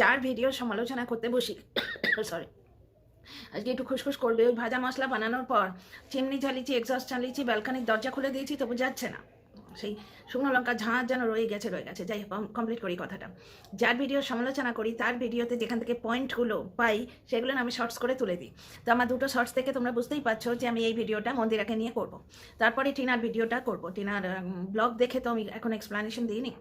যার ভিডিও সমালোচনা করতে বসি। সরি আজকে একটু খুশখুশ করবে। ওই ভাজা মশলা বানানোর পর চিমনি চালিয়েছি এক্সস্ট চালিয়েছি ব্যালকানির দরজা খুলে দিয়েছি, তবু যাচ্ছে না। সেই শুকনো লঙ্কা ঝাঁঝ যেন রয়ে গেছে রয়ে গেছে। যাই কমপ্লিট করি কথাটা। যার ভিডিও সমালোচনা করি, তার ভিডিওতে যেখান থেকে পয়েন্টগুলো পাই, সেগুলো আমি শর্টস করে তুলে দিই। তো আমার দুটো শর্টস থেকে তোমরা বুঝতেই পারছ যে আমি এই ভিডিওটা মন্দিরাকে নিয়ে করব। তারপরে টিনার ভিডিওটা করব। টিনার ব্লগ দেখে তো আমি এখন এক্সপ্লানেশন দিইনি।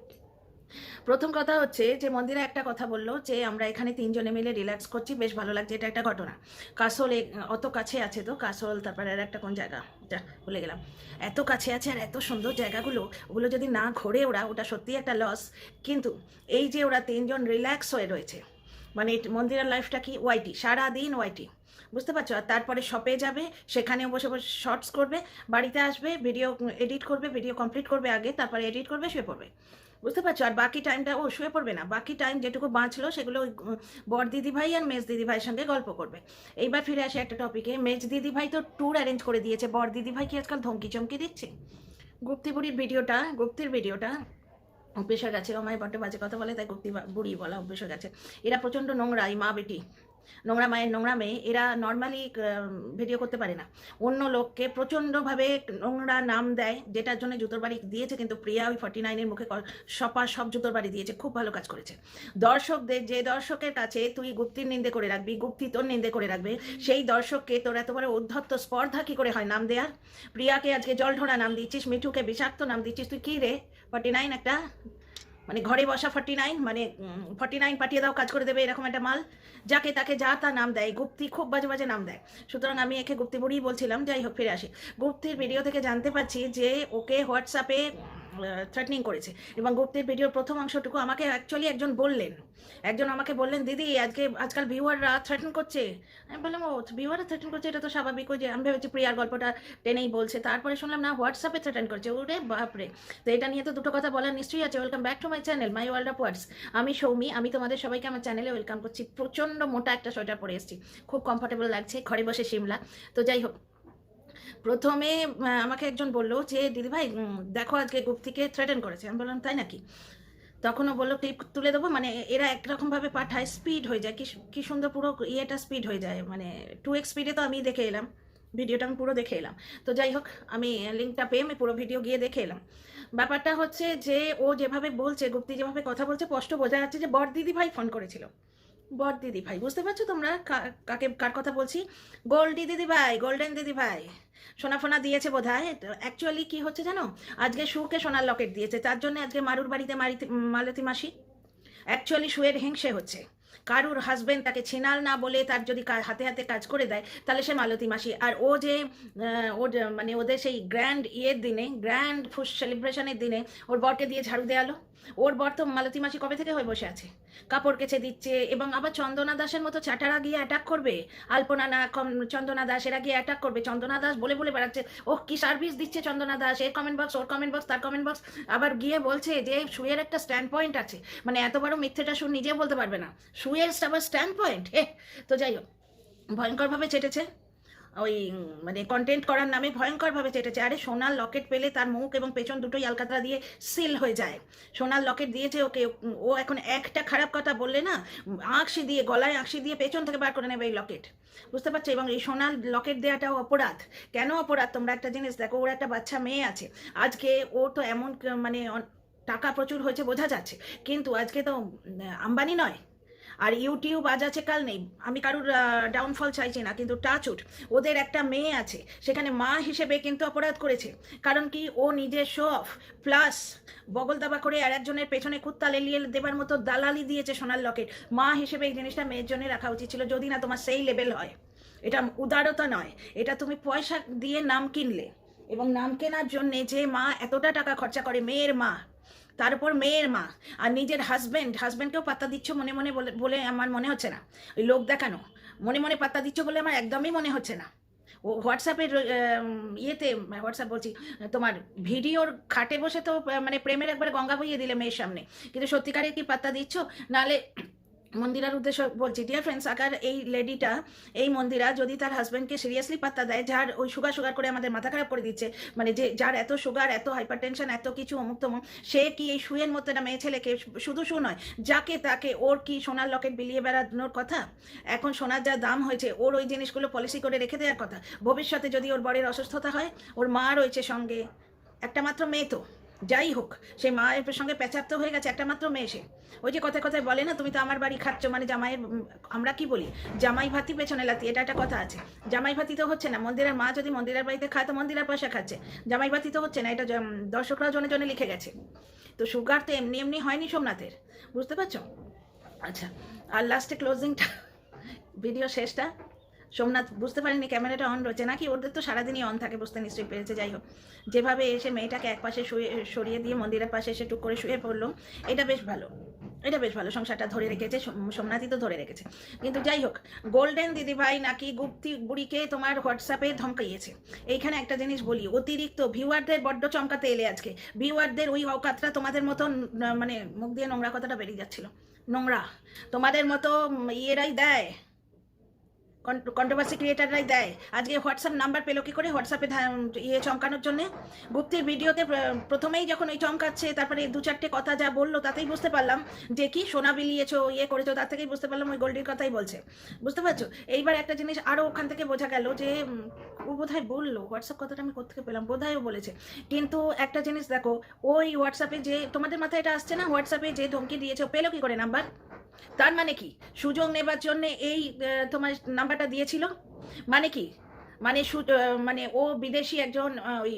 প্রথম কথা হচ্ছে যে মন্দিরা একটা কথা বলল যে আমরা এখানে তিনজনে মিলে রিল্যাক্স করছি, বেশ ভালো লাগছে, এটা একটা ঘটনা। কাসল অত কাছে আছে তো? কাসল, তারপরে আর একটা কোন জায়গা? যা, ভুলে গেলাম। এত কাছে আছে আর এত সুন্দর জায়গাগুলো, ওগুলো যদি না ঘোরে ওরা, ওটা সত্যি একটা লস কিন্তু এই যে ওরা তিনজন রিল্যাক্স হয়ে রয়েছে মানে মন্দিরের লাইফটা কি? ওয়াইটি সারাদিন ওয়াইটি বুঝতে পারছ? আর তারপরে শপে যাবে, সেখানেও বসে বসে শর্টস করবে, বাড়িতে আসবে ভিডিও এডিট করবে ভিডিও কমপ্লিট করবে আগে, তারপরে এডিট করবে, শুয়ে পড়বে। বুঝতে পারছ? আর বাকি টাইমটা ও শুয়ে পড়বে না। বাকি টাইম যেটুকু বাঁচলো, সেগুলো বর দিদি ভাই আর মেজ দিদি ভাইয়ের সঙ্গে গল্প করবে। এইবার ফিরে আসে একটা টপিকে মেজ দিদি ভাই তো ট্যুর অ্যারেঞ্জ করে দিয়েছে। বর দিদি ভাই কি আজকাল ধমকি চমকি দিচ্ছে? গুপ্তি বুড়ির ভিডিওটা, গুপ্তির ভিডিওটা, অভ্যেস হয়ে গেছে। আমায় বড্ড বাজে কথা বলে, তাই গুপ্তি বুড়ি বলা অভ্যেস হয়ে গেছে। এরা প্রচণ্ড নোংরা, এই মা বেটি নোংরা মায়ের নোংরা মেয়ে এরা নর্মালি ভিডিও করতে পারে না। অন্য লোককে প্রচণ্ডভাবে নোংরা নাম দেয়, যেটার জন্য জুতোর বাড়ি দিয়েছে, কিন্তু প্রিয়া ওই ফর্টি নাইনের মুখে সপা সব জুতোর বাড়ি দিয়েছে, খুব ভালো কাজ করেছে। দর্শকদের, যে দর্শকের কাছে তুই গুপ্তির নিন্দে করে রাখবি, গুপ্তি তোর নিন্দে করে রাখবে, সেই দর্শককে তোর এত বড় উদ্ধত্ত স্পর্ধা কি করে হয় নাম দেয়ার? প্রিয়াকে আজকে জল ঢোড়া নাম দিচ্ছিস, মিঠুকে বিষাক্ত নাম দিচ্ছিস, তুই কি রে? ফর্টি নাইন একটা মানে ঘরে বসা ফর্টি নাইন মানে ফর্টি নাইন পাঠিয়ে দাও, কাজ করে দেবে, এরকম একটা মাল। যাকে তাকে যা তা নাম দেয়, গুপ্তি খুব বাজে বাজে নাম দেয়। সুতরাং আমি একে গুপ্তি বুড়িই বলছিলাম, যাই হোক, ফিরে আসি। গুপ্তির ভিডিও থেকে জানতে পারছি যে ওকে হোয়াটসঅ্যাপে থ্রেটনিং করেছে। এবং গুপ্তের ভিডিওর প্রথম অংশটুকু আমাকে অ্যাকচুয়ালি একজন বললেন। একজন আমাকে বললেন, দিদি, আজকে, আজকাল ভিউয়াররা থ্রেটন করছে। আমি বললাম, ও ভিউয়াররা থ্রেটন করছে, এটা তো স্বাভাবিক যে আমি ভেবেছি প্রিয়ার গল্পটা টেনেই বলছে। তারপরে শুনলাম, না, হোয়াটসঅ্যাপে থ্রেটেন করছে। ওরে বাপরে! তো এটা নিয়ে তো দুটো কথা বলার নিশ্চয়ই আছে। Welcome back to my channel my world of words আমি সৌমি, আমি তোমাদের সবাইকে আমার চ্যানেলে ওয়েলকাম করছি। প্রচণ্ড মোটা একটা সোয়েটার পরে এসেছি। খুব কমফোর্টেবল লাগছে, ঘরে বসে সিমলা। তো যাই হোক প্রথমে আমাকে একজন বলল যে দিদিভাই দেখো আজকে গুপ্তিকে থ্রেটেন করেছে। আমি বললাম, তাই নাকি? তখনও বলল ক্লিপ তুলে দেবো। মানে এরা একরকমভাবে পাঠায় স্পিড হয়ে যায়। কি সুন্দর পুরো ইয়েটা স্পিড হয়ে যায়। মানে টু এক্স স্পিডে তো আমি দেখে এলাম। ভিডিওটা আমি পুরো দেখে এলাম। তো যাই হোক, আমি লিঙ্কটা পেয়ে আমি পুরো ভিডিও গিয়ে দেখে এলাম। ব্যাপারটা হচ্ছে যে, ও যেভাবে বলছে গুপ্তি যেভাবে কথা বলছে, স্পষ্ট বোঝা যাচ্ছে যে, বর দিদি ভাই ফোন করেছিল। দিদি ভাই, বুঝতে পারছ তোমরা কাকে, কার কথা বলছি? গোল্ডি দিদি ভাই, গোল্ডেন দিদি ভাই। সোনা ফোনা দিয়েছে বোধ হয় অ্যাকচুয়ালি কি হচ্ছে জানো? আজকে সুকে সোনার লকেট দিয়েছে। তার জন্য আজকে মারুর বাড়িতে মারিতে, মালতী মাসি অ্যাকচুয়ালি সুয়ের হিংসে হচ্ছে। কারুর হাজবেন্ড তাকে ছিনাল না বলে তার যদি হাতে হাতে কাজ করে দেয়, তাহলে সে মালতী মাসি। আর ও যে ওর মানে ওদের সেই গ্র্যান্ড ইয়ের দিনে গ্র্যান্ড ফুস সেলিব্রেশনের দিনে ওর বরকে দিয়ে ঝাড়ু দেয়ালো। ওর বর তো মালতী মাসি কবে থেকে হয়ে বসে আছে? কাপড় কেচে দিচ্ছে এবং আবার চন্দনা দাসের মতো চাটারা গিয়ে অ্যাটাক করবে। আলপনা না চন্দনা দাস, এরা গিয়ে অ্যাটাক করবে। চন্দনা দাস বলে বলে বেড়াচ্ছে ও কি সার্ভিস দিচ্ছে চন্দনা দাস? এর কমেন্ট বক্স ওর কমেন্ট বক্স তার কমেন্ট বক্স আবার গিয়ে বলছে যে, সুয়ের একটা স্ট্যান্ড পয়েন্ট আছে। মানে এত বড় মিথ্যেটা সু নিজেও বলতে পারবে না। সুয়ের আবার স্ট্যান্ড পয়েন্ট হে তো যাই হোক, ভয়ঙ্করভাবে চেটেছে। ওই মানে কন্টেন্ট করার নামে ভয়ঙ্করভাবে চেটেছে। আরে, সোনার লকেট পেলে তার মুখ এবং পেছন দুটোই আলকাতরা দিয়ে সিল হয়ে যায়। সোনার লকেট দিয়েছে ওকে, ও এখন একটা খারাপ কথা বললে না, আঁকশি দিয়ে, গলায় আঁকশি দিয়ে পেছন থেকে বার করে নেবে এই লকেট বুঝতে পারছ? এবং এই সোনার লকেট দেওয়াটাও অপরাধ। কেন অপরাধ? তোমরা একটা জিনিস দেখো, ওর একটা বাচ্চা মেয়ে আছে। আজকে ও তো এমন মানে টাকা প্রচুর হয়েছে বোঝা যাচ্ছে। কিন্তু আজকে তো আম্বানি নয়। আর ইউটিউব আজ আছে, কাল নেই। আমি কারুর ডাউনফল চাইছি না, কিন্তু টাচউড ওদের একটা মেয়ে আছে, সেখানে মা হিসেবে কিন্তু অপরাধ করেছে। কারণ কি, ও নিজের শো অফ প্লাস বগল দাবা করে আর একজনের পেছনে কুত্তা লেলিয়ে দেবার মতো দালালি দিয়েছে সোনার লকেট। মা হিসেবে এই জিনিসটা মেয়ের জন্য রাখা উচিত ছিল, যদি না তোমার সেই লেভেল হয়। এটা উদারতা নয়, এটা তুমি পয়সা দিয়ে নাম কিনলে। এবং নাম কেনার জন্যে যে মা এতটা টাকা খরচা করে, মেয়ের মা তার উপর মেয়ের মা আর নিজের হাজব্যান্ড হাজব্যান্ডকেও পাত্তা দিচ্ছ মনে মনে বলে বলে আমার মনে হচ্ছে না। ওই লোক দেখানো, মনে মনে পাত্তা দিচ্ছ বলে আমার একদমই মনে হচ্ছে না। ও হোয়াটসঅ্যাপের ইয়েতে হোয়াটসঅ্যাপ বলছি, তোমার ভিডিওর খাটে বসে তো মানে প্রেমের একবার গঙ্গা বইয়ে দিলে মেয়ের সামনে। কিন্তু সত্যিকারে কি পাত্তা দিচ্ছ? নাহলে মন্দিরার উদ্দেশ্য বলছি ডিয়ার ফ্রেন্ডস আগার এই লেডিটা, এই মন্দিরা যদি তার হাজব্যান্ডকে সিরিয়াসলি পাত্তা দেয়, যার ওই সুগার সুগার করে আমাদের মাথা খারাপ করে দিচ্ছে মানে যে, যার এত সুগার, এত হাইপার টেনশন এত কিছু অমুক তমুক, সে কি এই শুয়ের মধ্যে না মেয়ে ছেলেকে শুধু শু নয়, যাকে তাকে ওর কি সোনার লকেট বিলিয়ে বেড়ানোর কথা? এখন সোনার যা দাম হয়েছে, ওর ওই জিনিসগুলো পলিসি করে রেখে দেওয়ার কথা। ভবিষ্যতে যদি ওর বরের অসুস্থতা হয়, ওর মা রয়েছে সঙ্গে। একটা মাত্র মেয়ে তো। যাই হোক, সেই মায়ের সঙ্গে প্যাচাপ্ত হয়ে গেছে একটা মাত্র মেয়ে সে। ওই যে কথায় কথায় বলে না, তুমি তো আমার বাড়ি খাচ্ছ মানে জামাইয়ের আমরা কি বলি? জামাই ভাতি পেছনে লাতি এটা একটা কথা আছে। জামাই ভাতি তো হচ্ছে না, মন্দিরের মা যদি মন্দিরের বাড়িতে খায়, তো মন্দিরের পয়সা খাচ্ছে। জামাই ভাতি তো হচ্ছে না, এটা দর্শকরা জনে জনে লিখে গেছে। তো সুগার তো এমনি এমনি হয়নি সোমনাথের, বুঝতে পারছ? আচ্ছা আর লাস্টে ক্লোজিংটা ভিডিও শেষটা সোমনাথ, বুঝতে পারেনি ক্যামেরাটা অন রয়েছে, নাকি ওদের তো সারাদিনই অন থাকে, বুঝতে নিশ্চয়ই পেরেছে, যাই হোক। যেভাবে এসে মেয়েটাকে এক পাশে শুয়ে, সরিয়ে দিয়ে মন্দিরের পাশে এসে টুক করে শুয়ে পড়ল, এটা বেশ ভালো, এটা বেশ ভালো, সংসারটা ধরে রেখেছে, সোম- সোমনাথই তো ধরে রেখেছে। কিন্তু যাই হোক গোল্ডেন দিদিভাই নাকি গুপ্তি বুড়িকে তোমার হোয়াটসঅ্যাপে ধমকাইয়েছে। এইখানে একটা জিনিস বলি, অতিরিক্ত ভিউয়ারদের বড্ড চমকাতে এলে আজকে ভিউয়ারদের ওই অকাতরা তোমাদের মতো মানে মুখ দিয়ে নোংরা কথাটা বেরিয়ে যাচ্ছিল। নোংরা, তোমাদের মতো ইয়েরাই দেয় কন্ট্রোভার্সি ক্রিয়েটাররাই দেয়। আজকে হোয়াটসঅ্যাপ নাম্বার পেল কি করে? হোয়াটসঅ্যাপে ইয়ে চমকানোর জন্য। গুপ্তির ভিডিওতে প্রথমেই যখন ওই চমকাচ্ছে, তারপরে দু চারটে কথা যা বলল, তাতেই বুঝতে পারলাম যে কি সোনা বিলিয়েছো ইয়ে করেছ, তার থেকেই বুঝতে পারলাম ওই গোল্ডির কথাই বলছে। বুঝতে পারছ? এইবার একটা জিনিস আরও ওখান থেকে বোঝা গেল যে, ও বোধহয় বলল, হোয়াটসঅ্যাপ কথাটা আমি কোথেকে পেলাম? বোধহয়ও বলেছে। কিন্তু একটা জিনিস দেখো, ওই হোয়াটসঅ্যাপে যে, তোমাদের মাথায় এটা আসছে না? হোয়াটসঅ্যাপে যে ধমকি দিয়েছ পেল কি করে নাম্বার? তার মানে কি? সুযোগ নেবার জন্য এই তোমার নাম্বারটা দিয়েছিল? মানে কি? মানে মানে ও বিদেশি একজন ওই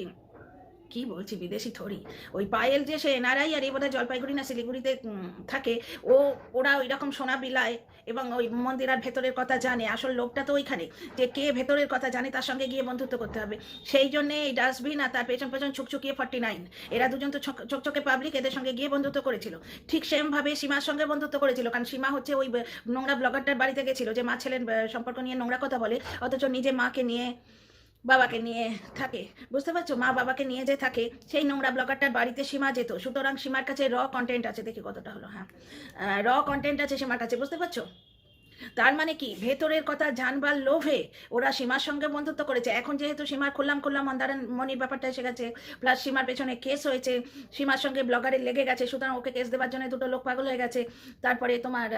কি বলছি বিদেশি থরি? ওই পায়েল যে সে এনআরআই আর এই বোধহয় জলপাইগুড়ি না শিলিগুড়িতে থাকে, ও, ওরা ওই রকম সোনা বিলায় এবং ওই মন্দিরার ভেতরের কথা জানে। আসল লোকটা তো ওইখানে। যে কে ভেতরের কথা জানে তার সঙ্গে গিয়ে বন্ধুত্ব করতে হবে। সেই জন্যে এই ডাস্টবিন আর তার পেছন পেছন ছুকছুকিয়ে ফর্টি নাইন এরা দুজন তো চকচকে পাবলিক এদের সঙ্গে গিয়ে বন্ধুত্ব করেছিল। ঠিক সেমভাবে সীমার সঙ্গে বন্ধুত্ব করেছিল, কারণ সীমা হচ্ছে ওই নোংরা ব্লগারটার বাড়িতে গেছিল যে মা ছেলের সম্পর্ক নিয়ে নোংরা কথা বলে, অথচ নিজে মাকে নিয়ে বাবাকে নিয়ে থাকে। বুঝতে পারছ? মা বাবাকে নিয়ে যে থাকে, সেই নোংরা ব্লগারটার বাড়িতে সীমা যেত। সুতরাং সীমার কাছে র কন্টেন্ট আছে। দেখি কতটা হলো হ্যাঁ। র কন্টেন্ট আছে সীমার কাছে, বুঝতে পারছ? তার মানে কি? ভেতরের কথা জানবার লোভে ওরা সীমার সঙ্গে বন্ধুত্ব করেছে। এখন যেহেতু সীমার খুললাম খুললাম মন্দারান মনির ব্যাপারটা এসে গেছে প্লাস সীমার পেছনে কেস হয়েছে সীমার সঙ্গে ব্লগারের লেগে গেছে সুতরাং ওকে কেস দেওয়ার জন্য দুটো লোক পাগল হয়ে গেছে। তারপরে তোমার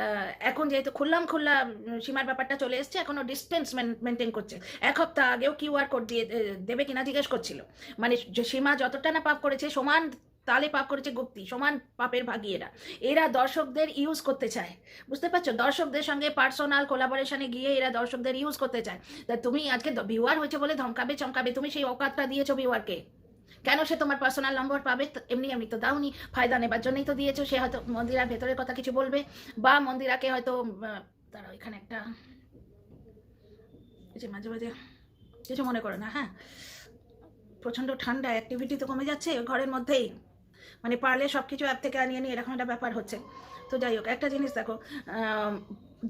এখন যেহেতু খুললাম উম, সীমার ব্যাপারটা চলে এসছে এখনও ডিস্টেন্স মেনটেন করছে। এক সপ্তাহ আগেও কিউআর কোড দিয়ে দেবে কিনা জিজ্ঞেস করছিল। মানে সীমা যতটা না পাপ করেছে সমান তালে পাপ করেছে গুপ্তি, সমান পাপের ভাগী এরা। এরা দর্শকদের ইউজ করতে চায়। বুঝতে পারছ? দর্শকদের সঙ্গে পার্সোনাল কোলাবোরেশনে গিয়ে এরা দর্শকদের ইউজ করতে চায়। তা তুমি আজকে ভিউয়ার হয়েছে বলে ধমকাবে, চমকাবে, তুমি সেই অকাতটা দিয়েছ ভিউয়ারকে কেন সে তোমার পার্সোনাল নম্বর পাবে? এমনি এমনি তো দাওনি, ফায়দা নেবার জন্যই তো দিয়েছ, সে হয়তো মন্দিরার ভেতরের কথা কিছু বলবে, বা মন্দিরাকে হয়তো তারা এখানে একটা যে মাঝে মাঝে কিছু মনে করো না হ্যাঁ? প্রচণ্ড ঠান্ডা অ্যাক্টিভিটি তো কমে যাচ্ছে, ঘরের মধ্যেই। মানে পারলে সব কিছু অ্যাপ থেকে আনিয়ে নিয়ে এরকম একটা ব্যাপার হচ্ছে। তো যাই হোক, একটা জিনিস দেখো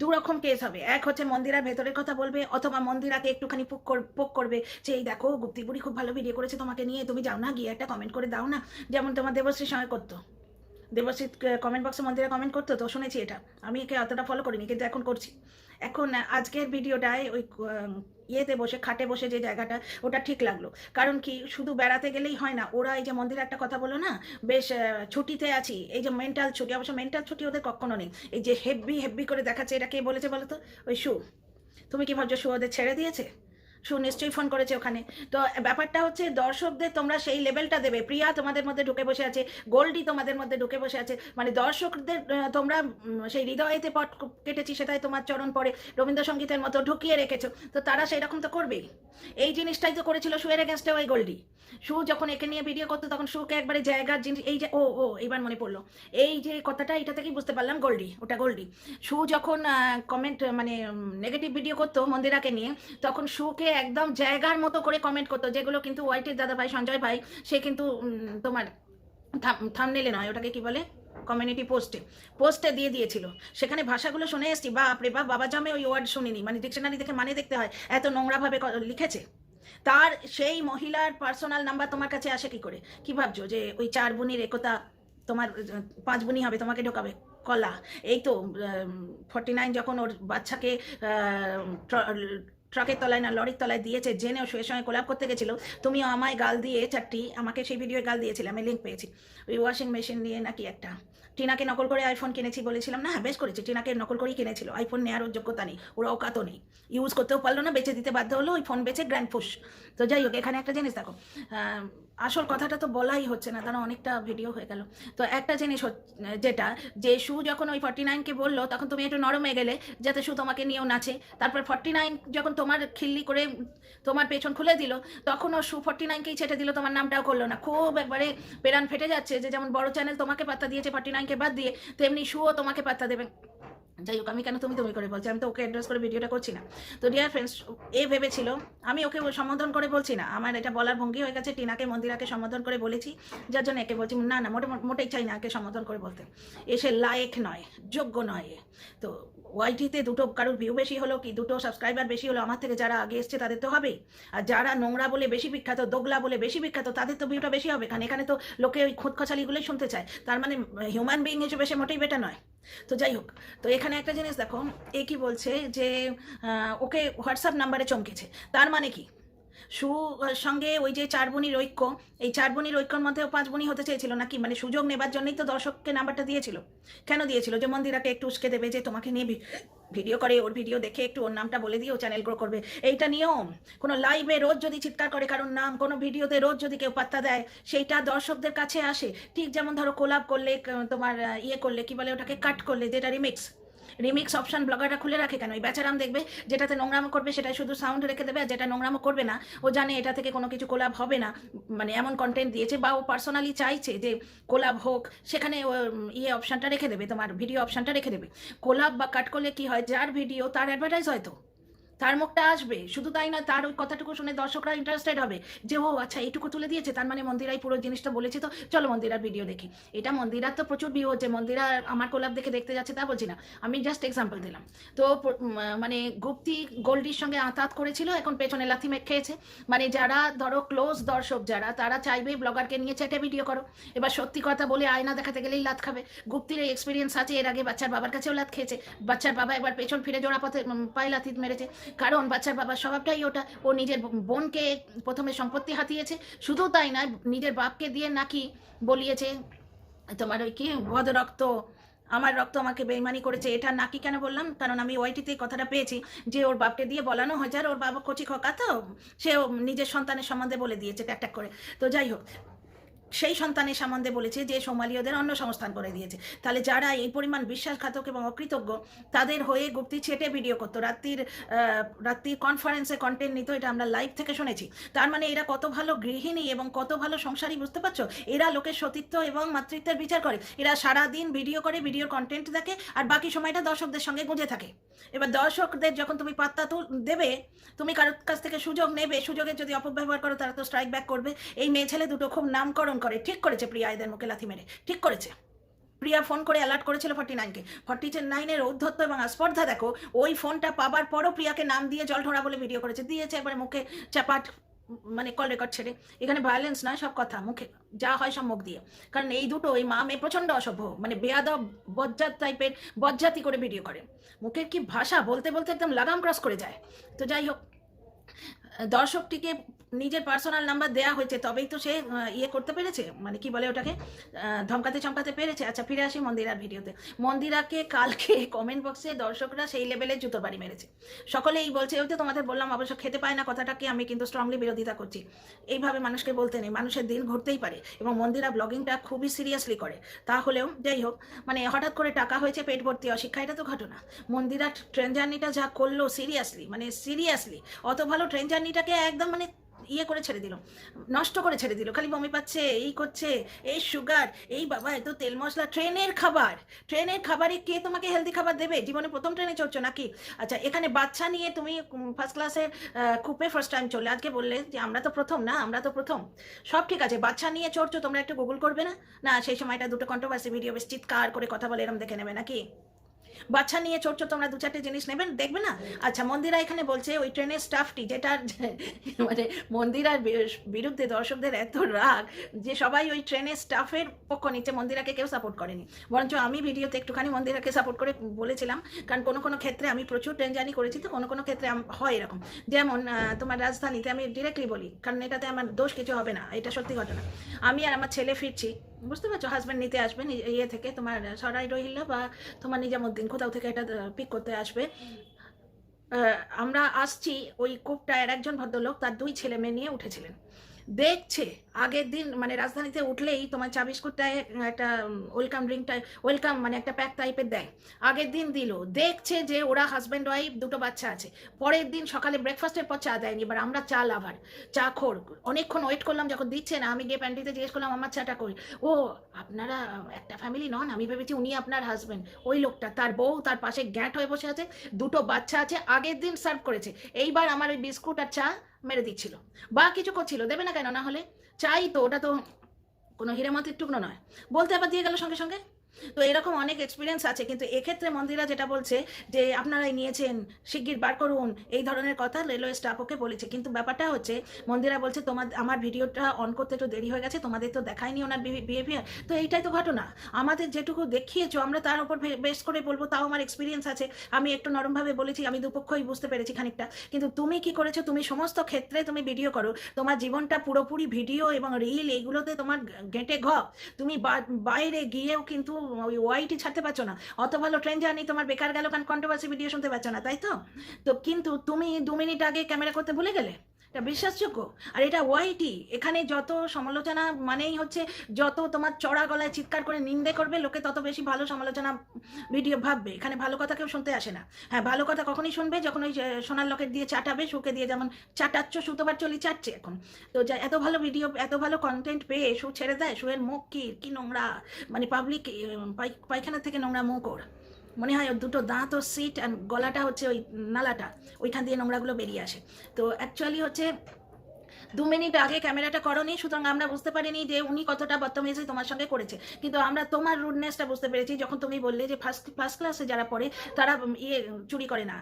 দু রকম কেস হবে। এক হচ্ছে মন্দিরার ভেতরের কথা বলবে, অথবা মন্দিরাকে একটুখানি পোক পোক করবে যে, এই দেখো গুপ্তিপুরি খুব ভালো ভিডিও করেছে তোমাকে নিয়ে, তুমি যাও না, গিয়ে একটা কমেন্ট করে দাও না। যেমন তোমার দেবশ্রীর সঙ্গে করতো। দেবশ্রী কমেন্ট বক্সে মন্দিরা কমেন্ট করতো, তো শুনেছি এটা। আমি একে অতটা ফলো করিনি, কিন্তু এখন করছি। এখন আজকের ভিডিওটায় ওই ইয়েতে বসে, খাটে বসে যে জায়গাটা, ওটা ঠিক লাগল। কারণ কি, শুধু বেড়াতে গেলেই হয় না, ওরা এই যে মন্দিরে একটা কথা বলো না, বেশ ছুটিতে আছি, এই যে মেন্টাল ছুটি, অবশ্য মেন্টাল ছুটি ওদের কখনো নেই। এই যে হেব্বি হেব্বি করে দেখাচ্ছে, এটা কে বলেছে বলো তো? ওই শু। তুমি কি ভাবছ শু ওদের ছেড়ে দিয়েছে? শু নিশ্চয়ই ফোন করেছে ওখানে। তো ব্যাপারটা হচ্ছে দর্শকদের তোমরা সেই লেভেলটা দেবে। প্রিয়া তোমাদের মধ্যে ঢুকে বসে আছে, গোল্ডি তোমাদের মধ্যে ঢুকে বসে আছে। মানে দর্শকদের তোমরা সেই হৃদয়েতে পট কেটেছি সেটাই তোমার চরণ পরে রবীন্দ্রসঙ্গীতের মতো ঢুকিয়ে রেখেছো। তো তারা সেই রকম তো করবেই এই জিনিসটাই তো করেছিল শুয়ের এগেনস্টে ওই গোল্ডি। শু যখন একে নিয়ে ভিডিও করতো তখন শুকে একবারে জায়গার জিনিস, এই যে, ও ও, এইবার মনে পড়ল। এই যে কথাটা এটা থেকেই বুঝতে পারলাম গোল্ডি, ওটা গোল্ডি। শু যখন কমেন্ট মানে নেগেটিভ ভিডিও করতো মন্দিরাকে নিয়ে, তখন শুকে একদম জায়গার মতো করে কমেন্ট করতো, যেগুলো কিন্তু ওয়াইটের দাদা ভাই সঞ্জয় ভাই, সে কিন্তু তোমার থামনেলে নয়, ওটাকে কি বলে? কমিউনিটি পোস্টে পোস্টে দিয়ে দিয়েছিল। সেখানে ভাষাগুলো শুনে এসছি, বাপ রে বাবা জামে ওই ওয়ার্ড শুনিনি। মানে ডিকশনারি দেখে মানে দেখতে হয়, এত নোংরাভাবে লিখেছে। তার সেই মহিলার পার্সোনাল নাম্বার তোমার কাছে আসে কি করে? কি ভাবছ যে ওই চার বুনির একতা তোমার, পাঁচ বুনি হবে, তোমাকে ঢোকাবে? কলা। এই তো ফর্টি নাইন যখন ওর বাচ্চাকে ট্রাকের তলায় না, লরির তলায় দিয়েছে জেনেও শুয়ে সঙ্গে কোলাপ করতে গেছিল। তুমিও আমায় গাল দিয়ে চারটি, আমাকে সেই ভিডিওয়ে গাল দিয়েছিলে, আমি লিঙ্ক পেয়েছি। ওই ওয়াশিং মেশিন নিয়ে নাকি একটা। টিনাকে নকল করে আইফোন কিনেছি বলেছিলাম, না হ্যাঁ বেশ করেছি, টিনাকে নকল করেই কিনেছিল আইফোন নেওয়ার যোগ্যতা নেই, ওর অকাত নেই। ইউজ করতেও পারল না, বেঁচে দিতে বাধ্য হলো, ওই ফোন বেছে গ্র্যান্ড ফুস তো যাই হোক, এখানে একটা জিনিস দেখো আসল কথাটা তো বলাই হচ্ছে না কারণ অনেকটা ভিডিও হয়ে গেল। তো একটা জিনিস যেটা, যে শু যখন ওই ফর্টি নাইনকে বলল, তখন তুমি একটু নরমে গেলে, যাতে শু তোমাকে নিয়েও নাচে। তারপর ফর্টি নাইন যখন তোমার খিল্লি করে তোমার পেছন খুলে দিল তখন ও শু ফর্টি নাইনকেই ছেটে দিল, তোমার নামটাও করল না। খুব একবারে পেরান ফেটে যাচ্ছে, যে যেমন বড় চ্যানেল তোমাকে পাত্তা দিয়েছে ফর্টি নাইনকে বাদ দিয়ে, তেমনি শুও তোমাকে পাত্তা দেবে। যাই হোক আমি কেন তুমি তুমি করে বলছি? আমি তো ওকে অ্যাড্রেস করে ভিডিওটা করছি না। তো ডিয়ার ফ্রেন্ডস এ ভেবেছিল, আমি ওকে সম্বোধন করে বলছি না। আমার এটা বলার ভঙ্গি হয়ে গেছে, টিনাকে, মন্দিরাকে সম্বোধন করে বলেছি। যার জন্য একে বলছি, না না, মোটে মোটেই চাই না একে সম্বোধন করে বলতে। এসে লায়েক নয়, যোগ্য নয় তো ওয়াইটিতে দুটো, কারোর ভিউ বেশি হলো কি দুটো সাবস্ক্রাইবার বেশি হলো, আমার থেকে যারা আগে এসছে তাদের তো হবেই আর যারা নোংরা বলে বেশি বিখ্যাত, দোগলা বলে বেশি বিখ্যাত, তাদের তো ভিউটা বেশি হবে, কারণ এখানে তো লোকে ওই খুঁত খচালিগুলোই শুনতে চায়। তার মানে হিউম্যান বিইং হিসেবে সে মোটেই বেটার নয়। তো যাই হোক, তো এখানে একটা জিনিস দেখো, এ কি বলছে যে ওকে হোয়াটসঅ্যাপ নাম্বারে চমকেছে। তার মানে কি? সু সঙ্গে ওই যে চার বোনির ঐক্য, এই চার বোনির ঐক্যর মধ্যেও পাঁচ বোনই হতে চেয়েছিল নাকি? মানে সুযোগ নেবার জন্যই তো দর্শককে নাম্বারটা দিয়েছিল। কেন দিয়েছিল? যে মন্দিরাকে একটু উস্কে দেবে যে তোমাকে নিয়ে ভিডিও করে, ওর ভিডিও দেখে একটু ওর নামটা বলে দিয়ে ও চ্যানেল গ্রো করবে। এইটা নিয়ম। কোনো লাইভে রোজ যদি চিৎকার করে কারণ নাম, কোনো ভিডিওতে রোজ যদি কেউ পাত্তা দেয়, সেইটা দর্শকদের কাছে আসে। ঠিক যেমন ধরো কোলাপ করলে তোমার ইয়ে করলে, কি বলে ওটাকে কাট করলে, যেটা রিমিক্স রিমিক্স অপশান ব্লগারটা খুলে রাখে কেন? ওই বেচারাম দেখবে যেটাতে নোংরামো করবে সেটাই শুধু সাউন্ড রেখে দেবে আর যেটা নোংরামো করবে না, ও জানে এটা থেকে কোনো কিছু কোলাপ হবে না মানে এমন কন্টেন্ট দিয়েছে বা ও পার্সোনালি চাইছে যে কোলাপ হোক, সেখানে ও ইয়ে অপশানটা রেখে দেবে, তোমার ভিডিও অপশানটা রেখে দেবে। কোলাপ বা কাট করলে কি হয়? যার ভিডিও তার অ্যাডভার্টাইজ হয়তো তার মুখটা আসবে। শুধু তাই না তার ওই কথাটুকু শুনে দর্শকরা ইন্টারেস্টেড হবে যে, ও আচ্ছা এইটুকু তুলে দিয়েছে। তার মানে মন্দিরাই পুরো জিনিসটা বলেছে তো। চলো মন্দিরার ভিডিও দেখি। এটা মন্দিরার তো প্রচুর ভিউ হচ্ছে। মন্দিরা আমার কোলাপ দেখে দেখতে যাচ্ছে তা বলছি না। আমি জাস্ট এক্সাম্পল দিলাম। তো মানে গুপ্তি গোল্ডির সঙ্গে আঁতাত করেছিল। এখন পেছনে লাথি খেয়েছে। মানে যারা ধরো ক্লোজ দর্শক, যারা, তারা চাইবে ব্লগারকে নিয়ে চেটে ভিডিও করো। এবার সত্যি কথা বলে আয়না দেখাতে গেলেই লাত খাবে। গুপ্তির এক্সপিরিয়েন্স আছে। এর আগে বাচ্চার বাবার কাছেও লাত খেয়েছে। বাচ্চার বাবা একবার পেছন ফিরে জোড়া পথে পায়ে লাথি মেরেছে। কারণ বাচ্চার বাবার স্বভাবটাই ওটা। ও নিজের বোনকে প্রথমে সম্পত্তি হাতিয়েছে। শুধু তাই না নিজের বাপকে দিয়ে নাকি বলিয়েছে, তোমার ওই কি? বদ রক্ত। আমার রক্ত আমাকে বেইমানি করেছে। এটা নাকি কেন বললাম? কারণ আমি ওয়াইটিতে কথাটা পেয়েছি যে ওর বাপকে দিয়ে বলানো হয়েছে আর ওর বাবা কচি খকা তো সে নিজের সন্তানের সম্বন্ধে বলে দিয়েছে ট্যাক করে। তো যাই হোক সেই সন্তানের সম্বন্ধে বলেছে যে সোমালীয়দের অন্য সংস্থান করে দিয়েছে। তাহলে যারা এই পরিমাণ বিশ্বাসঘাতক এবং অকৃতজ্ঞ, তাদের হয়ে গুপ্তি ছেটে ভিডিও করতো। রাত্রির রাত্রির কনফারেন্সে কন্টেন্ট নিত, এটা আমরা লাইভ থেকে শুনেছি। তার মানে এরা কত ভালো গৃহিণী এবং কত ভালো সংসারী বুঝতে পারছ? এরা লোকের সতীত্ব এবং মাতৃত্বের বিচার করে। এরা সারা দিন ভিডিও করে ভিডিওর কন্টেন্ট দেখে, আর বাকি সময়টা দর্শকদের সঙ্গে গুঁজে থাকে। এবার দর্শকদের যখন তুমি পাত্তা দেবে, তুমি কারোর কাছ থেকে সুযোগ নেবে সুযোগের যদি অপব্যবহার করো, তারা তো স্ট্রাইক ব্যাক করবে। এই মেয়ে ছেলে দুটো খুব নামকরণ করে, ঠিক করেছে প্রিয়া এদের মুখে লাথি মেরে, ঠিক করেছে। প্রিয়া ফোন করে অ্যালার্ট করেছিল ফর্টি নাইনকে। ফর্টি নাইনের ঔদ্ধত্য এবং আস্পর্ধা দেখো, ওই ফোনটা পাবার পরও প্রিয়াকে নাম দিয়ে জল ঢোড়া বলে ভিডিও করেছে। দিয়েছে একবার মুখে চাপাট মানে কল রেকর্ড ছেড়ে। এখানে ভায়োলেন্স নয়, সব কথা, মুখে যা হয় সব মুখ দিয়ে। কারণ এই দুটো, এই মা মেয়ে প্রচণ্ড অসভ্য মানে বেয়াদব, বজ্জাত টাইপের বজ্জাতি করে ভিডিও করে। মুখের কি ভাষা বলতে বলতে একদম লাগাম ক্রস করে যায়। তো যাই হোক, দর্শকটিকে নিজের পার্সোনাল নাম্বার দেয়া হয়েছে, তবেই তো সে ইয়ে করতে পেরেছে? মানে কি বলে ওটাকে? ধমকাতে চমকাতে পেরেছে? আচ্ছা ফিরে আসি মন্দিরার ভিডিওতে। মন্দিরাকে কালকে কমেন্ট বক্সে দর্শকরা সেই লেভেলে জুতো বাড়ি মেরেছে। সকলেই বলছে, ওই তো তোমাদের বললাম, অবশ্য খেতে পায় না কথাটাকে, আমি কিন্তু স্ট্রংলি বিরোধিতা করছি। এইভাবে মানুষকে বলতে নেই, মানুষের দিন ঘুরতেই পারে এবং মন্দিরা ব্লগিংটা খুবই সিরিয়াসলি করে। তাহলেও, যাই হোক মানে হঠাৎ করে টাকা হয়েছে, পেট ভর্তি, অশিক্ষা, এটা তো ঘটনা। মন্দিরা ট্রেন জার্নিটা যা করল সিরিয়াসলি মানে সিরিয়াসলি অত ভালো ট্রেন জার্নিটাকে একদম মানে ইয়ে করে ছেড়ে দিল, নষ্ট করে ছেড়ে দিল। খালি বমি পাচ্ছে, এই করছে, এই সুগার এই বাবা, এত তেল মশলা, ট্রেনের খাবার, ট্রেনের খাবারে কে তোমাকে হেলদি খাবার দেবে? জীবনে প্রথম ট্রেনে চড়ছো নাকি? আচ্ছা এখানে বাচ্চা নিয়ে তুমি ফার্স্ট ক্লাসের কুপে ফার্স্ট টাইম চললে আজকে বললে যে আমরা তো প্রথম না, আমরা তো প্রথম। সব ঠিক আছে, বাচ্চা নিয়ে চড়ছো, তোমরা একটু গুগল করবে না? না, সেই সময়টা দুটো কন্ট্রোভার্সি ভিডিও বেশ চিৎকার করে কথা বলে এরম দেখে নেবে নাকি? বাচ্চা নিয়ে ছোট ছোট তোমরা দু চারটে জিনিস নেবেন দেখবে না? আচ্ছা মন্দিরা এখানে বলছে, ওই ট্রেনের স্টাফটি যেটা মানে মন্দিরার বিরুদ্ধে দর্শকদের এত রাগ যে সবাই ওই ট্রেনের স্টাফের পক্ষ নিচ্ছে মন্দিরাকে কেউ সাপোর্ট করেনি। বরঞ্চ আমি ভিডিওতে একটুখানি মন্দিরাকে সাপোর্ট করে বলেছিলাম, কারণ কোনো কোনো ক্ষেত্রে আমি প্রচুর ট্রেন জার্নি করেছি, তো কোনো কোনো ক্ষেত্রে হয় এরকম। যেমন তোমার রাজধানীতে আমি ডিরেক্টলি বলি, কারণ এটাতে আমার দোষ কিছু হবে না, এটা সত্যি ঘটনা। আমি আর আমার ছেলে ফিরছি বুঝতে পারছ? হাজব্যান্ড নিতে আসবে ইয়ে থেকে তোমার সরাই রহিল্লা বা তোমার নিজামুদ্দিন কোথাও থেকে এটা পিক করতে আসবে। আমরা আসছি ওই কূপটায় একজন ভদ্রলোক, তার দুই ছেলে মেয়ে নিয়ে উঠেছিলেন। দেখছে, আগের দিন মানে রাজধানীতে উঠলেই তোমার চা বিস্কুটটায় একটা ওয়েলকাম ড্রিঙ্কটা ওয়েলকাম মানে একটা প্যাক টাইপের দেয়। আগের দিন দিল, দেখছে যে ওরা হাজব্যান্ড ওয়াইফ দুটো বাচ্চা আছে। পরের দিন সকালে ব্রেকফাস্টের পর চা দেয়নি, এবার আমরা চা লাভার চা খোর। অনেকক্ষণ ওয়েট করলাম, যখন দিচ্ছে না, আমি গিয়ে প্যান্টিতে জিজ্ঞেস করলাম, আমার চাটা কই? ও, আপনারা একটা ফ্যামিলি নন, আমি ভেবেছি উনি আপনার হাজব্যান্ড ওই লোকটা, তার বউ, তার পাশে গ্যাট হয়ে বসে আছে, দুটো বাচ্চা আছে, আগের দিন সার্ভ করেছে। এইবার আমার ওই বিস্কুট আর চা মেরে দিচ্ছিল। বা কিছু করছিল দেবে না কেন? না হলে চাই তো, ওটা তো কোনো হিরেমতির টুকনো নয়। বলতে আবার দিয়ে গেল সঙ্গে সঙ্গে? তো এরকম অনেক এক্সপিরিয়েন্স আছে। কিন্তু এক্ষেত্রে মন্দিরা যেটা বলছে যে, আপনারাই নিয়েছেন, শিগগির বার করুন। এই ধরনের কথা রেলওয়ে স্টাফ ওকে বলেছে। কিন্তু ব্যাপারটা হচ্ছে, মন্দিরা বলছে, তোমার, আমার ভিডিওটা অন করতে একটু দেরি হয়ে গেছে, তোমাদের তো দেখায়নি ওনার বিহেভিয়ার তো এইটাই তো ঘটনা। আমাদের যেটুকু দেখিয়েছো, আমরা তার উপর বেস করে বলব, তাও আমার এক্সপিরিয়েন্স আছে। আমি একটু নরমভাবে বলেছি, আমি দুপক্ষই বুঝতে পেরেছি খানিকটা। কিন্তু তুমি কি করেছ? তুমি সমস্ত ক্ষেত্রে তুমি ভিডিও করো। তোমার জীবনটা পুরোপুরি ভিডিও এবং রিল এইগুলোতে তোমার গেঁটে ঘ। তুমি বাইরে গিয়েও কিন্তু ওই ওয়াইটি ছাড়তে পারছ না। অত ভালো ট্রেন জার্নি তোমার বেকার গেল কারণ কন্ট্রোভার্সি ভিডিও শুনতে পাচ্ছ না, তাই তো? তো কিন্তু তুমি দু মিনিট আগে ক্যামেরা করতে ভুলে গেলে? এটা বিশ্বাসযোগ্য? আর এটা ওয়াইটি এখানে যত সমালোচনা মানেই হচ্ছে যত তোমার চড়া গলায় চিৎকার করে নিন্দে করবে, লোকে তত বেশি ভালো সমালোচনা ভিডিও ভাববে। এখানে ভালো কথা কেউ শুনতে আসে না। হ্যাঁ ভালো কথা কখনই শুনবে যখন ওই সোনার লকেট দিয়ে চাটাবে, শুকে দিয়ে যেমন চাটাচ্ছ, সুতোবার চলি চাটছে এখন। তো যা, এত ভালো ভিডিও, এত ভালো কন্টেন্ট পেয়ে শু ছেড়ে দেয় শুয়ের মুখ কি কি নোংরা? মানে পাবলিক পায়খানা থেকে নোংরা মুখ ওর। মনে হয় দুটো দাঁত ও সিট অ্যান্ড গলাটা হচ্ছে ওই নালাটা, ওইখান দিয়ে নোংরাগুলো বেরিয়ে আসে। তো অ্যাকচুয়ালি হচ্ছে দু মিনিট আগে ক্যামেরাটা করনি, সুতরাং আমরা বুঝতে পারিনি যে উনি কতটা বদতমিজি তোমার সঙ্গে করেছে। কিন্তু আমরা তোমার রুডনেসটা বুঝতে পেরেছি যখন তুমি বললে যে ফার্স্ট ফার্স্ট ক্লাসে যারা পড়ে তারা ইয়ে চুরি করে না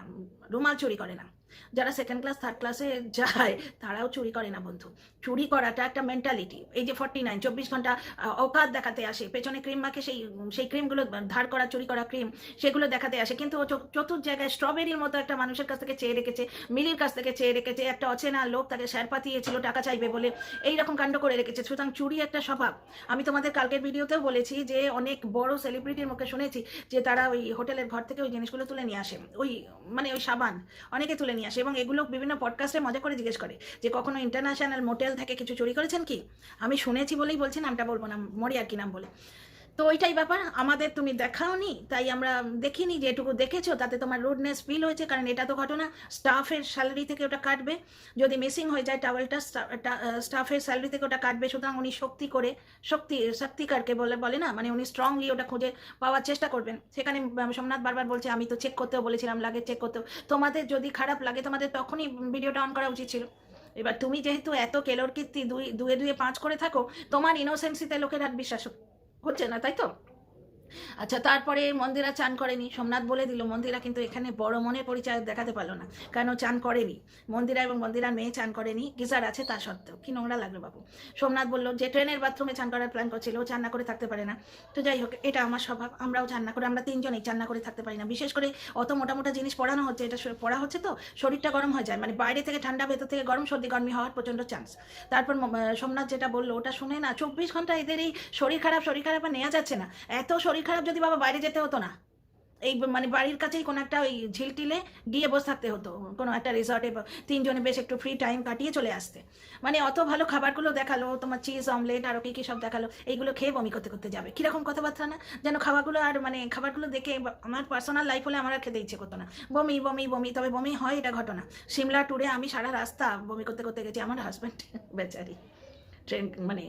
রুমাল চুরি করে না। যারা সেকেন্ড ক্লাস থার্ড ক্লাসে যায়, তারাও চুরি করে না বন্ধু। চুরি করাটা একটা মেন্টালিটি এই যে ফর্টি নাইন চব্বিশ ঘণ্টা অকাত দেখাতে আসে। পেছনে ক্রিম মাখে সেই সেই ক্রিমগুলো ধার করা, চুরি করা ক্রিম সেগুলো দেখাতে আসে। কিন্তু ও চো- চতুর জায়গায় স্ট্রবেরির মতো একটা মানুষের কাছ থেকে চেয়ে রেখেছে, মিলির কাছ থেকে চেয়ে রেখেছে, একটা অচেনা লোক তাকে স্যার পাতিয়েছিল, টাকা চাইবে বলে এই রকম কাণ্ড করে রেখেছে। সুতরাং চুরি একটা স্বভাব। আমি তোমাদের কালকের ভিডিওতেও বলেছি যে অনেক বড় সেলিব্রিটির মুখে শুনেছি যে তারা ওই হোটেলের ঘর থেকে ওই জিনিসগুলো তুলে নিয়ে আসে। ওই মানে ওই সাবান। অনেকে তুলে নিয়ে আসে এবং এগুলো বিভিন্ন পডকাস্টে মজা করে জিজ্ঞেস করে যে কখনো ইন্টারন্যাশনাল মোটেল থেকে কিছু চুরি করেছেন কি? আমি শুনেছি বলেই বলছি নামটা বলব না মরি আর কি নাম বলে। তো ওইটাই ব্যাপার, আমাদের তুমি দেখাওনি, তাই আমরা দেখিনি, যেটুকু দেখেছ, তাতে তোমার রুডনেস ফিল হয়েছে, কারণ এটা তো ঘটনা স্টাফের স্যালারি থেকে ওটা কাটবে, যদি মিসিং হয়ে যায় টাওয়েলটা স্টাফের স্যালারি থেকে ওটা কাটবে, সুতরাং উনি শক্তি করে, শক্তি, শক্তিকারকে বলে বলে না মানে উনি স্ট্রংলি ওটা খুঁজে পাওয়ার চেষ্টা করবেন। সেখানে সোমনাথ বারবার বলছে, আমি তো চেক করতেও বলেছিলাম লাগে চেক করতেও। তোমাদের যদি খারাপ লাগে, তোমাদের তখনই ভিডিওটা অন করা উচিত ছিল। এবার তুমি যেহেতু এত কেলোর কীর্তি, দুই, দুয়ে দুয়ে পাঁচ করে থাকো, তোমার ইনোসেন্সিতে লোকের আর বিশ্বাস। হচ্ছে না তাই তো আচ্ছা তারপরে মন্দিরা চান করেনি। সোমনাথ বলে দিল, মন্দিরা কিন্তু এখানে বড় মনের পরিচয় দেখাতে পারল না। কেন চান করেনি? মন্দিরা এবং মন্দিরার মেয়ে চান করেনি, গিজার আছে তা সত্ত্বেও। কি নোংরা লাগল বাবু। সোমনাথ বলল, যে ট্রেনের বাথরুমে চান করার প্ল্যান করছিল, ও চান না করে থাকতে পারে না। তো যাই হোক, এটা আমার স্বভাব, আমরাও চান না করে, আমরা তিনজনেই চান্না করে থাকতে পারি না। বিশেষ করে অত মোটা মোটা জিনিস পড়ানো হচ্ছে, এটা পড়া হচ্ছে তো, শরীরটা গরম হয়ে যায়। মানে বাইরে থেকে ঠান্ডা, ভেতর থেকে গরম, সর্দি, গরমি হওয়ার প্রচণ্ড চান্স তারপর সোমনাথ যেটা বলল, ওটা শুনে না চব্বিশ ঘণ্টা এদের এই শরীর খারাপ শরীর খারাপ নেওয়া যাচ্ছে না। এত শরীর খারাপ যদি বাবা বাইরে যেতে হতো না, এই মানে বাড়ির কাছেই কোনো একটা ওই ঝিলটিলে গিয়ে বসে থাকতে হতো, কোনো একটা রিসর্টে তিনজনে বেশ একটু ফ্রি টাইম কাটিয়ে চলে আসতে। মানে অত ভালো খাবারগুলো দেখাল, তোমার চিজ অমলেট আরও কী কী সব দেখাল, এইগুলো খেয়ে বমি করতে করতে যাবে। কীরকম কথাবার্তা না? যেন খাবারগুলো আর মানে খাবারগুলো দেখে আমার পার্সোনাল লাইফ হলে আমার আর খেতে ইচ্ছে করতো না। বমি বমি বমি, তবে বমি হয় এটা ঘটনা। সিমলা ট্যুরে আমি সারা রাস্তা বমি করতে করতে গেছি, আমার হাজব্যান্ড বেচারি। ট্রেন মানে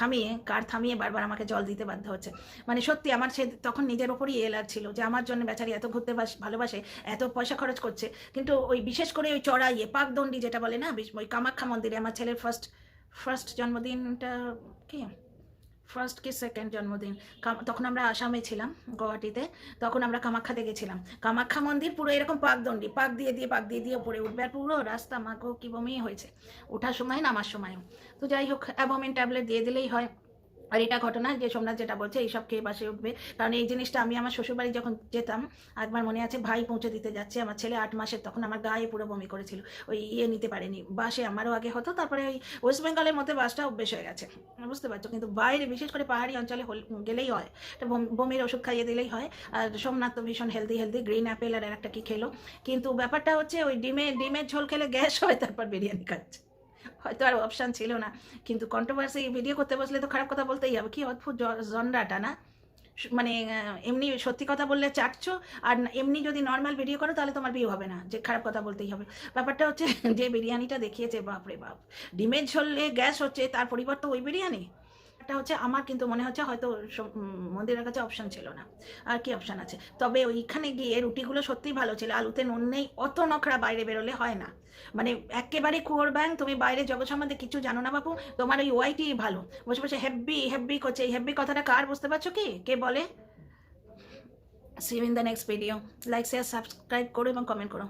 থামিয়ে, কার থামিয়ে বারবার আমাকে জল দিতে বাধ্য হচ্ছে। মানে সত্যি আমার সে তখন নিজের ওপরই এ লাগছিল যে আমার জন্য বেচারি এত ঘুরতে ভালোবাসে, এত পয়সা খরচ করছে। কিন্তু ওই বিশেষ করে ওই চড়াইয়ে পাকদণ্ডি যেটা বলে না ওই কামাখ্যা মন্দিরে আমার ছেলের ফার্স্ট ফার্স্ট জন্মদিনটা কি? ফার্স্ট কি সেকেন্ড জন্মদিন? তখন আমরা আসামে ছিলাম গুয়াহাটিতে। তখন আমরা কামাখ্যাতে গেছিলাম। কামাখ্যা মন্দির পুরো এরকম পাকদণ্ডি, পাক দিয়ে দিয়ে, পাক দিয়ে দিয়ে পড়ে উঠবে আর পুরো রাস্তা মাকেও কি বমি হয়েছে। ওঠার সময়, নামার সময়ও। তো যাই হোক অ্যাবমিন ট্যাবলেট দিয়ে দিলেই হয়। আর এটা ঘটনা, যে সোমনাথ যেটা বলছে, এইসব খেয়ে বাসে উঠবে। কারণ এই জিনিসটা আমি আমার শ্বশুরবাড়ি যখন যেতাম, একবার মনে আছে ভাই পৌঁছে দিতে যাচ্ছে, আমার ছেলে আট মাসের, তখন আমার গায়ে পুরো বমি করেছিল। ওই ইয়ে নিতে পারেনি, বাসে আমারও আগে হতো, তারপরে ওই ওয়েস্ট বেঙ্গলের মধ্যে বাসটা অভ্যেস হয়ে গেছে। বুঝতে পারছ? কিন্তু বাইরে, বিশেষ করে পাহাড়ি অঞ্চলে গেলেই হয়। এটা বমির ওষুধ খাইয়ে দিলেই হয়। আর সোমনাথ তো ভীষণ হেলদি হেলদি গ্রিন অ্যাপেল আর একটা কি খেলো। কিন্তু ব্যাপারটা হচ্ছে ওই ডিমে, ডিমের ঝোল খেলে গ্যাস হয়, তারপর বিরিয়ানি খাচ্ছে। হয়তো আর অপশান ছিল না। কিন্তু কন্ট্রোভার্সি ভিডিও করতে বসলে তো খারাপ কথা বলতেই হবে। কি অদ্ভুত জনরাটা না? মানে এমনি সত্যি কথা বললে চাটছো আর এমনি যদি নর্মাল ভিডিও করো তাহলে তোমার বিয়ে হবে না। যে খারাপ কথা বলতেই হবে। ব্যাপারটা হচ্ছে যে বিরিয়ানিটা দেখিয়েছে, বাপরে বাপ। ডিমের ঝোললে গ্যাস হচ্ছে, তার পরিবর্তে ওই বিরিয়ানি? এটা হচ্ছে আমার কিন্তু মনে হচ্ছে হয়তো সম- মন্দিরের কাছে অপশন ছিল না। আর কি অপশন আছে? তবে ওইখানে গিয়ে রুটিগুলো সত্যিই ভালো ছিল। আলুতে নুন নেই, অত নখরা বাইরে বেরোলে হয় না। মানে একেবারে কুয়োর ব্যাং তুমি বাইরে জগৎ সম্বন্ধে কিছু জানো না বাপু? তোমার ওই ওয়াইটি ভালো। বসে বসে হেব্বি হেব্বি করছে। এই হেব্বি কথাটা কার বুঝতে পারছ কি? কে বলে? See in the next video like share subscribe করো এবং কমেন্ট করো।